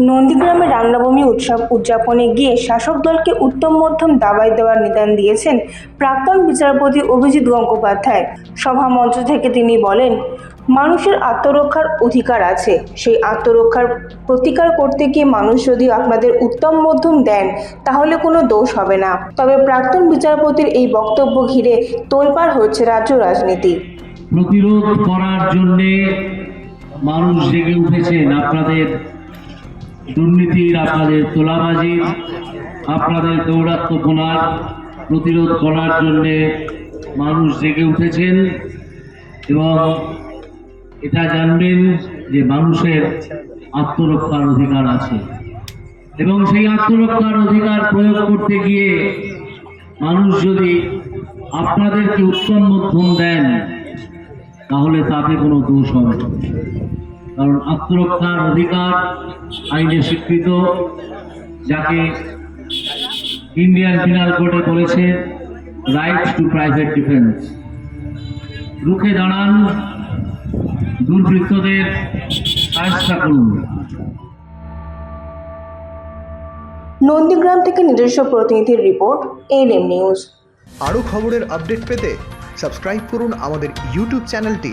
নন্দীগ্রামে রামনবমী উৎসব উদযাপনে গিয়ে শাসক দলকে উত্তম মধ্যম দাবাই দেওয়ার নিদান দিয়েছেন প্রাক্তন বিচারপতি অভিজিৎ গঙ্গোপাধ্যায়। সভা মঞ্চ থেকে তিনি বলেন, মানুষের আত্মরক্ষার অধিকার আছে। সেই আত্মরক্ষার প্রতিকার করতে গিয়ে মানুষ যদি আপনাদের উত্তম মধ্যম দেন, তাহলে কোনো দোষ হবে না। তবে প্রাক্তন বিচারপতির এই বক্তব্য ঘিরে তোলপাড় হচ্ছে রাজ্য রাজনীতি। প্রতিরোধ করার জন্যে মানুষ জেগে উঠেছেন আপনাদের দুর্নীতির আপনাদের তোলাবাজির আপনাদের দৌরাত্মপনার প্রতিরোধ করার জন্যে মানুষ জেগে উঠেছেন এবং এটা জানবেন যে মানুষের আত্মরক্ষার অধিকার আছে এবং সেই আত্মরক্ষার অধিকার প্রয়োগ করতে গিয়ে মানুষ যদি আপনাদেরকে উত্তম মধ্যম দেন, তাহলে তাতে কোনো দোষ হবে। কারণ আত্মরক্ষার অধিকার আইনে স্বীকৃত যাকে ইন্ডিয়ান পিনাল কোডে বলেছে রাইট টু প্রাইভেট ডিফেন্স রুখে দাঁড়ান দুর্বৃত্তদের সাহায্য করুন। নন্দীগ্রাম থেকে নিজস্ব প্রতিনিধির রিপোর্ট এএনএম নিউজ আরও খবরের আপডেট পেতে সাবস্ক্রাইব করুন আমাদের ইউটিউব চ্যানেলটি।